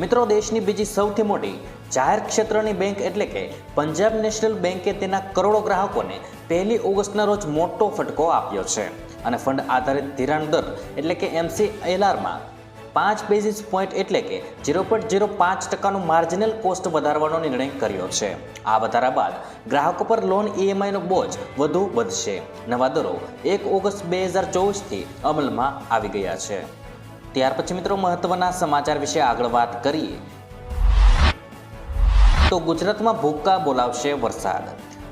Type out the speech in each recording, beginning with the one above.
મિત્રો, દેશની બીજી સૌથી મોટી જાહેર ક્ષેત્રની બેંક એટલે કે પંજાબ નેશનલ બેંકે તેના કરોડો ગ્રાહકોને પહેલી ઓગસ્ટના રોજ મોટો ફટકો આપ્યો છે. અને ફંડ આધારિત ધિરાણ દર એટલે કે એમસીએલઆરમાં પાંચ બેઝિસ પોઈન્ટ એટલે કે ઝીરો પોઈન્ટ ઝીરો પાંચ ટકાનું માર્જિનલ કોસ્ટ વધારવાનો નિર્ણય કર્યો છે. આ વધારા બાદ ગ્રાહકો પર લોન ઈએમઆઈનો બોજ વધુ વધશે. નવા દરો એક ઓગસ્ટ બે હજાર ચોવીસથી અમલમાં આવી ગયા છે. ત્યાર પછી મિત્રો મહત્વના સમાચાર વિશે આગળ વાત કરીએ. તો ગુજરાતમાં ભૂક્કા બોલાવશે વરસાદ.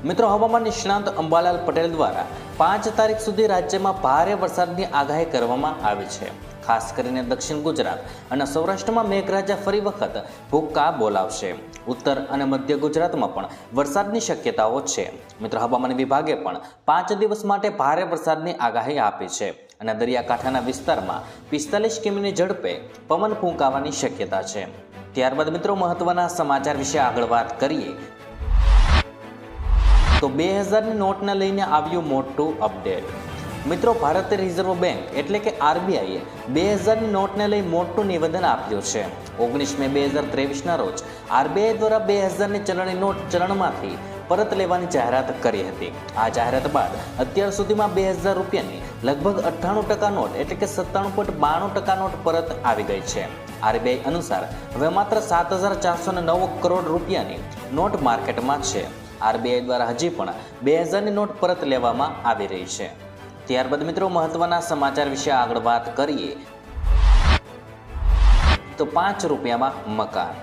મિત્રો હવામાન નિષ્ણાંત અંબાલાલ પટેલ દ્વારા પાંચ તારીખ સુધી રાજ્યમાં ભારે વરસાદની આગાહી કરવામાં આવી છે. ખાસ કરીને દક્ષિણ ગુજરાત અને સૌરાષ્ટ્રમાં મેઘરાજા ફરી વખત ભૂક્કા બોલાવશે. ઉત્તર અને મધ્ય ગુજરાતમાં પણ વરસાદની શક્યતાઓ છે. મિત્રો હવામાન વિભાગે પણ પાંચ દિવસ માટે ભારે વરસાદની આગાહી આપી છે. અને દરિયાકાંઠાના વિસ્તારમાં પિસ્તાલીસ કિમીની ઝડપે પવન ફૂંકાવાની શક્યતા છે. ત્યારબાદ મિત્રો મહત્વના સમાચાર વિશે આગળ વાત કરીએ. તો બે હજારની નોટને લઈને આવ્યું મોટું અપડેટ. મિત્રો ભારતીય રિઝર્વ બેંક એટલે કે આરબીઆઈએ બે હજારની નોટને લઈ મોટું નિવેદન આપ્યું છે. ઓગણીસ મે બે હજાર ત્રેવીસના રોજ આરબીઆઈ દ્વારા બે હજારની ચલણી નોટ ચલણમાંથી પરત લેવાની જાહેરાત કરી હતી. આ જાહેરાત બાદ અત્યાર સુધીમાં બે હજાર રૂપિયાની લગભગ અઠ્ઠાણું ટકા નોટ એટલે કે સત્તાણું પોઈન્ટ બાણું ટકા નોટ પરત આવી ગઈ છે. આરબીઆઈ અનુસાર હવે માત્ર સાત હજાર ચારસો નવ કરોડ રૂપિયાની નોટ માર્કેટમાં છે. આરબીઆઈ દ્વારા હજી પણ બે હજારની નોટ પરત લેવામાં આવી રહી છે. ત્યારબાદ મિત્રો મહત્વના સમાચાર વિશે આગળ વાત કરીએ. તો પાંચ રૂપિયામાં મકાન.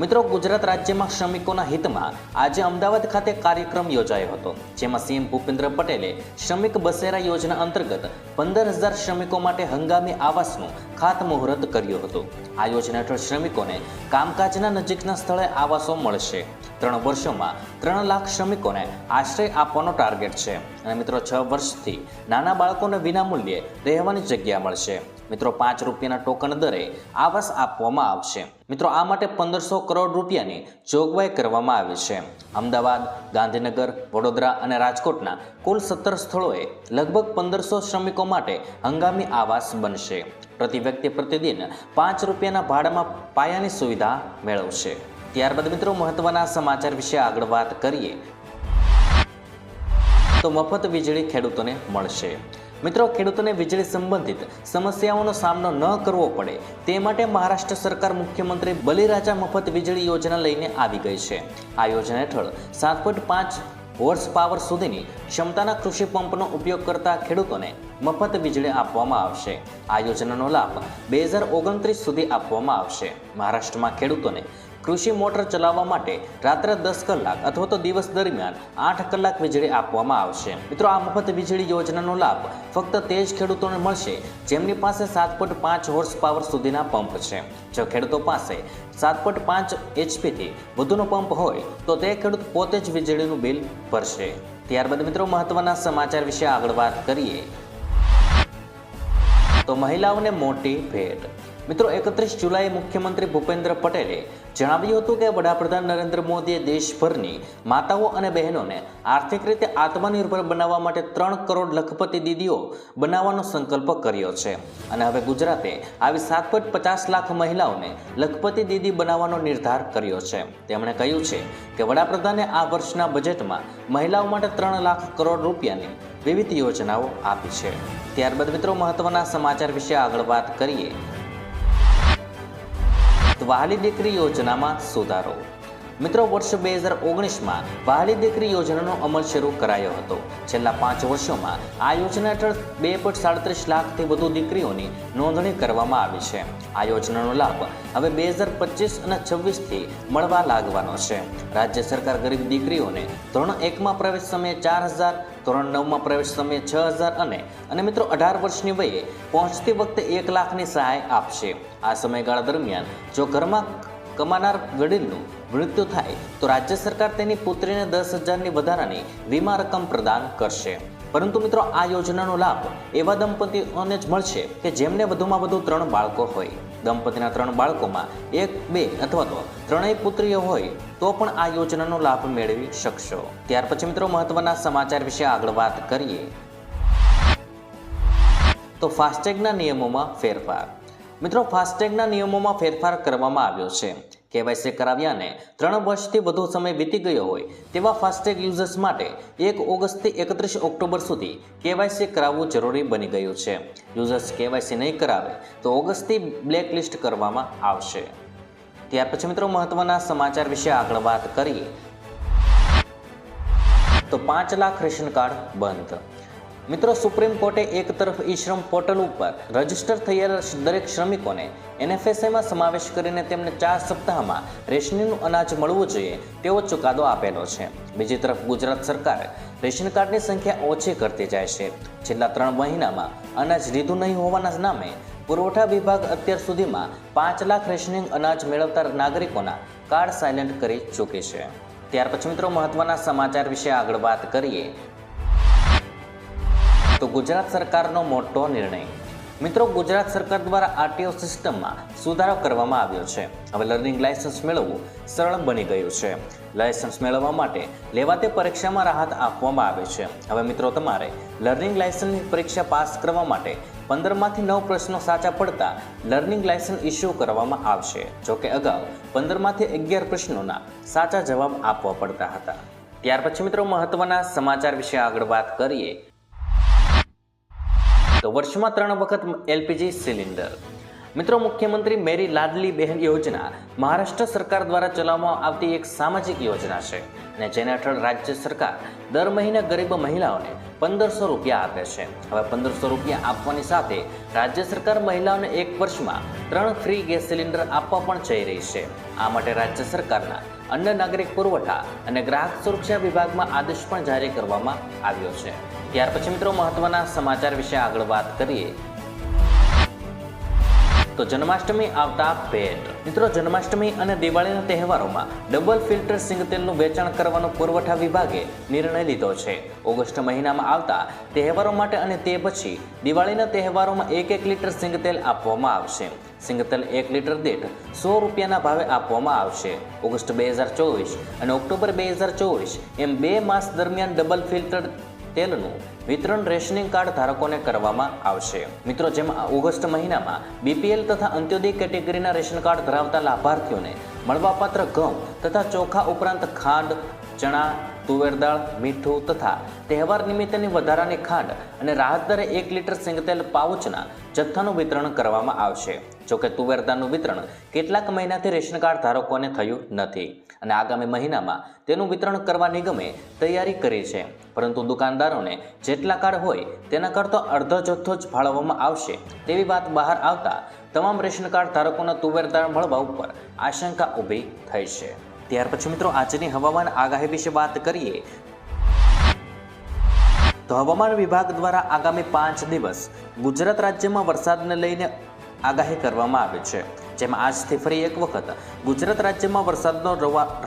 મિત્રો, ગુજરાત રાજ્યમાં શ્રમિકોના હિતમાં આજે અમદાવાદ ખાતે કાર્યક્રમ યોજાયો હતો, જેમાં સીએમ ભૂપેન્દ્ર પટેલે શ્રમિક બસેરા યોજના અંતર્ગત પંદર હજાર શ્રમિકો માટે હંગામી આવાસનું ખાતમુહૂર્ત કર્યું હતું. આ યોજના હેઠળ શ્રમિકોને કામકાજના નજીકના સ્થળે આવાસો મળશે. ત્રણ વર્ષોમાં ત્રણ લાખ શ્રમિકોને આશ્રય આપવાનો ટાર્ગેટ છે. અને મિત્રો, છ વર્ષથી નાના બાળકોને વિનામૂલ્યે રહેવાની જગ્યા મળશે. મિત્રો, પાંચ રૂપિયાના ટોકન દરે આવાસ આપવામાં આવશે. મિત્રો, આ માટે પંદરસો કરોડ રૂપિયાની જોગવાઈ કરવામાં આવી છે. અમદાવાદ, ગાંધીનગર, વડોદરા અને રાજકોટના કુલ સત્તર સ્થળોએ લગભગ પંદરસો શ્રમિકો માટે હંગામી આવાસ બનશે. પ્રતિ વ્યક્તિ પ્રતિદિન પાંચ રૂપિયાના ભાડામાં પાયાની સુવિધા મેળવશે. ત્યારબાદ મિત્રો, મહત્વના સમાચાર વિશે આગળ વાત કરીએ. તો મફત વીજળી ખેડૂતોને મળશે. મિત્રો, ખેડૂતોને વીજળી સંબંધિત સમસ્યાઓનો સામનો ન કરવો પડે. તે માટે મહારાષ્ટ્ર સરકાર મુખ્યમંત્રી બલિરાજા મફત વીજળી યોજના લઈને આવી ગઈ છે. આ યોજના હેઠળ સાત પોઈન્ટ પાંચ હોર્સ પાવર સુધીની ક્ષમતાના કૃષિ પંપનો ઉપયોગ કરતા ખેડૂતોને મફત વીજળી આપવામાં આવશે. આ યોજનાનો લાભ બે હજાર ઓગણત્રીસ સુધી આપવામાં આવશે. મહારાષ્ટ્રમાં ખેડૂતોને કૃષિ મોટર ચલાવવા માટે રાત્રે દસ કલાક અથવા તો દિવસ દરમિયાન આઠ કલાક વીજળી આપવામાં આવશે. મિત્રો, આ મફત વીજળી યોજનાનો લાભ ફક્ત તે જ ખેડૂતોને મળશે જેમની પાસે સાત પોઈન્ટ પાંચ હોર્સ પાવર સુધીના પંપ છે. જો ખેડૂતો પાસે સાત પોઈન્ટ પાંચ એચપીથી વધુનો પંપ હોય, તો તે ખેડૂત પોતે જ વીજળીનું બિલ ભરશે. ત્યારબાદ મિત્રો, મહત્વના સમાચાર વિશે આગળ વાત કરીએ. તો મહિલાઓને મોટી ભેટ. મિત્રો, એકત્રીસ જુલાઈએ મુખ્યમંત્રી ભૂપેન્દ્ર પટેલે જણાવ્યું હતું કે વડાપ્રધાન નરેન્દ્ર મોદીએ દેશભરની માતાઓ અને બહેનોને આર્થિક રીતે આત્મનિર્ભર બનાવવા માટે ત્રણ કરોડ લખપતિ દીદીઓ બનાવવાનો સંકલ્પ કર્યો છે. અને હવે ગુજરાતે આવી સાત પોઈન્ટ પચાસ લાખ મહિલાઓને લખપતિ દીદી બનાવવાનો નિર્ધાર કર્યો છે. તેમણે કહ્યું છે કે વડાપ્રધાને આ વર્ષના બજેટમાં મહિલાઓ માટે ત્રણ લાખ કરોડ રૂપિયાની વિવિધ યોજનાઓ આપી છે. ત્યારબાદ મિત્રો મહત્વના સમાચાર વિશે આગળ વાત કરીએ. વહાલી દીકરી યોજનામાં સુધારો. મિત્રો, વર્ષ બે હજાર ઓગણીસમાં વહાલી દીકરી યોજનાનો અમલ શરૂ કરાયો હતો. છેલ્લા પાંચ વર્ષોમાં આ યોજના હેઠળ બે પોઈન્ટ સાડત્રીસ લાખથી વધુ દીકરીઓની નોંધણી કરવામાં આવી છે. આ યોજનાનો લાભ હવે બે હજાર પચીસ અને છવ્વીસથી મળવા લાગવાનો છે. રાજ્ય સરકાર ગરીબ દીકરીઓને ધોરણ એકમાં પ્રવેશ સમયે ચાર હજાર, ધોરણ નવમાં પ્રવેશ સમયે છ હજાર અને અને મિત્રો, અઢાર વર્ષની વયે પહોંચતી વખતે એક લાખની સહાય આપશે. આ સમયગાળા દરમિયાન જો ઘરમાં કમાનાર વડીલનું મૃત્યુ થાય, તો રાજ્ય સરકાર તેની પુત્રીને દસ હજારની વધારાની વીમા રકમ પ્રદાન કરશે. પરંતુ મિત્રો, આ યોજનાનો લાભ એવા દંપતીઓને જ મળશે કે જેમને વધુમાં વધુ ત્રણ બાળકો હોય. દંપતીના ત્રણ બાળકોમાં એક, બે અથવા તો ત્રણેય પુત્રીઓ હોય, તો પણ આ યોજનાનો લાભ મેળવી શકશો. ત્યાર પછી મિત્રો, મહત્વના સમાચાર વિશે આગળ વાત કરીએ. તો ફાસ્ટેગના નિયમોમાં ફેરફાર. મિત્રો, ફાસ્ટેગના નિયમોમાં ફેરફાર કરવામાં આવ્યો છે. કેવાયસી કરાવ્યાને ત્રણ વર્ષથી વધુ સમય વીતી ગયો હોય તેવા ફાસ્ટેગ યુઝર્સ માટે એક ઓગસ્ટથી એકત્રીસ ઓક્ટોબર સુધી કેવાયસી કરાવવું જરૂરી બની ગયું છે. યુઝર્સ કેવાયસી નહીં કરાવે તો ઓગસ્ટથી બ્લેકલિસ્ટ કરવામાં આવશે. ત્યાર પછી મિત્રો, મહત્વના સમાચાર વિશે આગળ વાત કરીએ. તો પાંચ લાખ રેશન કાર્ડ બંધ. મિત્રો, સુપ્રીમ કોર્ટે એક તરફ ઈ શ્રમ પોર્ટલ ઉપર રજિસ્ટર થયેલા દરેક શ્રમિકોને એનએફએસએમાં સમાવેશ કરીને તેમને ચાર સપ્તાહમાં રેશનીનું અનાજ મળવું જોઈએ તેવો ચુકાદો આપેલો છે. બીજી તરફ ગુજરાત સરકાર રેશન કાર્ડની સંખ્યા ઓછી કરતી જાય છે. છેલ્લા ત્રણ મહિનામાં અનાજ લીધું નહીં હોવાના નામે પુરવઠા વિભાગ અત્યાર સુધીમાં પાંચ લાખ રેશનિંગ અનાજ મેળવતા નાગરિકોના કાર્ડ સાયલેન્ટ કરી ચૂકી છે. ત્યાર પછી મિત્રો, મહત્વના સમાચાર વિશે આગળ વાત કરીએ. તો ગુજરાત સરકારનો મોટો નિર્ણય. મિત્રો, ગુજરાત સરકાર દ્વારા આરટીઓ સિસ્ટમમાં સુધારો કરવામાં આવ્યો છે. હવે લર્નિંગ લાયસન્સ મેળવવું સરળ બની ગયું છે. લાયસન્સ મેળવવા માટે લેવાતે પરીક્ષામાં રાહત આપવામાં આવે છે. હવે મિત્રો, તમારે લર્નિંગ લાયસન્સની પરીક્ષા પાસ કરવા માટે પંદરમાંથી નવ પ્રશ્નો સાચા પડતા લર્નિંગ લાયસન્સ ઇસ્યુ કરવામાં આવશે. જોકે અગાઉ પંદરમાંથી અગિયાર પ્રશ્નોના સાચા જવાબ આપવા પડતા હતા. ત્યાર પછી મિત્રો, મહત્વના સમાચાર વિશે આગળ વાત કરીએ. તો વર્ષમાં ત્રણ વખત એલપીજી સિલિન્ડર. મિત્રો, મુખ્યમંત્રી મેરી લાડલી બહેન યોજના મહારાષ્ટ્ર સરકાર દ્વારા ચલાવવામાં આવતી એક સામાજિક યોજના છે અને જેના હેઠળ રાજ્ય સરકાર દર મહિને ગરીબ મહિલાઓને પંદરસો રૂપિયા આપે છે. હવે પંદરસો રૂપિયા આપવાની સાથે રાજ્ય સરકાર મહિલાઓને એક વર્ષમાં ત્રણ ફ્રી ગેસ સિલિન્ડર આપવા પણ જઈ રહી છે. આ માટે રાજ્ય સરકારના અન્ન નાગરિક પુરવઠા અને ગ્રાહક સુરક્ષા વિભાગમાં આદેશ પણ જારી કરવામાં આવ્યો છે. ત્યાર પછી મિત્રો મહત્વના સમાચાર વિશે આગળ વાત કરીએ. તો જન્માષ્ટમી આવતા ભેટ મિત્રો જન્માષ્ટમી અને દિવાળીના તહેવારોમાં ડબલ ફિલ્ટર સિંગતેલનું વેચાણ કરવાનો પુરવઠા વિભાગે નિર્ણય લીધો છે. ઓગસ્ટ મહિનામાં આવતા તહેવારો માટે અને તે પછી દિવાળીના તહેવારોમાં એક એક લીટર સિંગતેલ આપવામાં આવશે. સિંગતેલ એક લીટર દીઠ સો રૂપિયાના ભાવે આપવામાં આવશે. ઓગસ્ટ બે હજાર ચોવીસ અને ઓક્ટોબર બે હજાર ચોવીસ એમ બે માસ દરમિયાન ડબલ ફિલ્ટર તેલનું વિતરણ રેશનિંગ કાર્ડ ધારકોને કરવામાં આવશે. મિત્રો, જેમાં ઓગસ્ટ મહિનામાં બીપીએલ તથા અંત્યોદય કેટેગરીના રેશન કાર્ડ ધરાવતા લાભાર્થીઓને મળવાપાત્ર ઘઉં તથા ચોખા ઉપરાંત ખાંડ, ચણા, તુવેર દાળ, મીઠું તથા તહેવાર નિમિત્તેની વધારાની ખાંડ અને રાહત દરે એક લીટર સિંગતેલ પાઉચના જથ્થાનું વિતરણ કરવામાં આવશે. જોકે તુવેરદાનનું વિતરણ કેટલાક મહિનાથી રેશન કાર્ડ ધારકોને થયું નથી અને આગામી મહિનામાં તેનું વિતરણ કરવા નિગમે તૈયારી કરી છે. પરંતુ દુકાનદારોને જેટલા કાર્ડ હોય તેના કરતો અડધો જથ્થો જ ફાળવવામાં આવશે તેવી વાત બહાર આવતા તમામ રેશન કાર્ડ ધારકોના તુવેરદાન મળવા ઉપર આશંકા ઊભી થઈ છે. ત્યાર પછી મિત્રો, આજની હવામાન આગાહી વિશે વાત કરીએ. તો હવામાન વિભાગ દ્વારા આગામી પાંચ દિવસ ગુજરાત રાજ્યમાં વરસાદને લઈને આગાહી કરવામાં આવી છે. જેમાં આજથી ફરી એક વખત ગુજરાત રાજ્યમાં વરસાદનો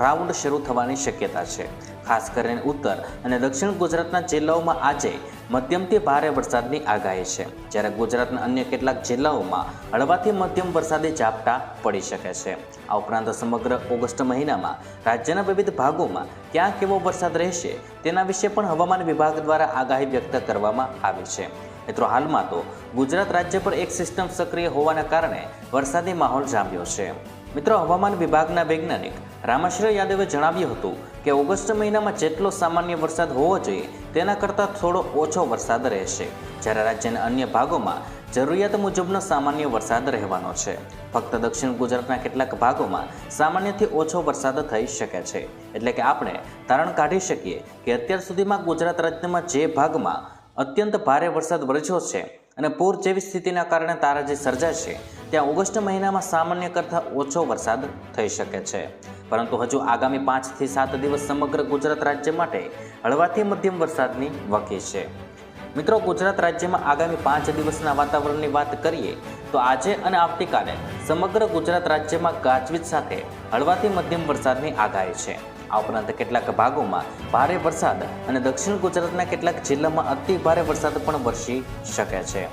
રાઉન્ડ શરૂ થવાની શક્યતા છે. ખાસ કરીને ઉત્તર અને દક્ષિણ ગુજરાતના જિલ્લાઓમાં આજે મધ્યમથી ભારે વરસાદની આગાહી છે. જ્યારે ગુજરાતના અન્ય કેટલાક જિલ્લાઓમાં હળવાથી મધ્યમ વરસાદી ઝાપટા પડી શકે છે. આ ઉપરાંત સમગ્ર ઓગસ્ટ મહિનામાં રાજ્યના વિવિધ ભાગોમાં ક્યાં કેવો વરસાદ રહેશે તેના વિશે પણ હવામાન વિભાગ દ્વારા આગાહી વ્યક્ત કરવામાં આવી છે. મિત્રો, હાલમાં તો ગુજરાત રાજ્ય પર એક સિસ્ટમ સક્રિય હોવાના કારણે વરસાદી માહોલ જામ્યો છે. મિત્રો, હવામાન વિભાગના વૈજ્ઞાનિક રામાશ્રય યાદવે જણાવ્યું હતું કે ઓગસ્ટ મહિનામાં જેટલો સામાન્ય વરસાદ હોવો જોઈએ, તેના કરતાં થોડો ઓછો વરસાદ રહેશે. જ્યારે રાજ્યના અન્ય ભાગોમાં જરૂરિયાત મુજબનો સામાન્ય વરસાદ રહેવાનો છે. ફક્ત દક્ષિણ ગુજરાતના કેટલાક ભાગોમાં સામાન્યથી ઓછો વરસાદ થઈ શકે છે. એટલે કે આપણે તારણ કાઢી શકીએ કે અત્યાર સુધીમાં ગુજરાત રાજ્યમાં જે ભાગમાં અત્યંત ભારે વરસાદ વરસ્યો છે અને પૂર જેવી સ્થિતિના કારણે તારા જે સર્જાશે ત્યાં ઓગસ્ટ મહિનામાં સામાન્ય કરતાં ઓછો વરસાદ થઈ શકે છે. પરંતુ હજુ આગામી પાંચથી સાત દિવસ સમગ્ર ગુજરાત રાજ્ય માટે હળવાથી મધ્યમ વરસાદની વકી છે. મિત્રો, ગુજરાત રાજ્યમાં આગામી પાંચ દિવસના વાતાવરણની વાત કરીએ, તો આજે અને આવતીકાલે સમગ્ર ગુજરાત રાજ્યમાં ગાજવીજ સાથે હળવાથી મધ્યમ વરસાદની આગાહી છે. આ ઉપરાંત કેટલાક ભાગોમાં ભારે વરસાદ અને દક્ષિણ ગુજરાતના કેટલાક જિલ્લામાં અતિ ભારે વરસાદ પણ વરસી શકે છે.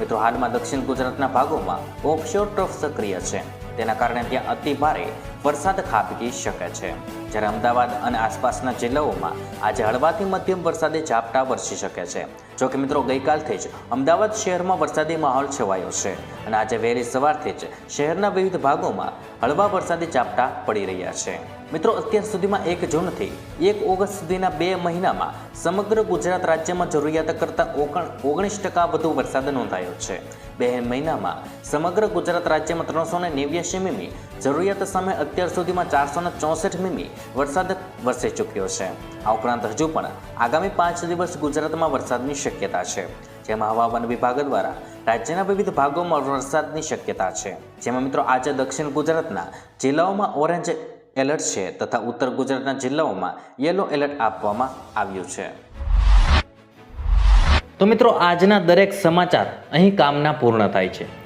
મિત્રો, હાલમાં દક્ષિણ ગુજરાતના ભાગોમાં ઓફશોર ટ્રફ સક્રિય છે. તેના કારણે ત્યાં અતિ ભારે વરસાદ ખાબકી શકે છે. જ્યારે અમદાવાદ અને આસપાસના જિલ્લાઓમાં આજે હળવાથી મધ્યમ વરસાદી ઝાપટા વરસી શકે છે. જો કે મિત્રો, ગઈકાલથી જ અમદાવાદ શહેરમાં વરસાદી માહોલ છવાયો છે અને આજે વહેલી સવારથી જ શહેરના વિવિધ ભાગોમાં હળવા વરસાદી ઝાપટા પડી રહ્યા છે. મિત્રો, અત્યાર સુધીમાં એક જૂનથી એક ઓગસ્ટ સુધીના બે મહિનામાં સમગ્ર ગુજરાત રાજ્યમાં જરૂરિયાત કરતાં ઓગણ ઓગણીસ ટકા વધુ વરસાદ નોંધાયો છે. બે મહિનામાં સમગ્ર ગુજરાત રાજ્યમાં ત્રણસો ને નેવ્યાસી મીમી જરૂરિયાત સામે અત્યાર સુધીમાં ચારસો ને ચોસઠ મીમી વરસાદ વરસી ચૂક્યો છે. આ ઉપરાંત હજુ પણ આગામી પાંચ દિવસ ગુજરાતમાં વરસાદની શક્યતા છે. જેમાં હવામાન વિભાગ દ્વારા રાજ્યના વિવિધ ભાગોમાં વરસાદની શક્યતા છે. જેમાં મિત્રો આજે દક્ષિણ ગુજરાતના જિલ્લાઓમાં ઓરેન્જ એલર્ટ છે તથા ઉત્તર ગુજરાતના જિલ્લાઓમાં યલો એલર્ટ આપવામાં આવ્યું છે. તો મિત્રો આજના દરેક સમાચાર અહીં કામના પૂર્ણ થાય છે.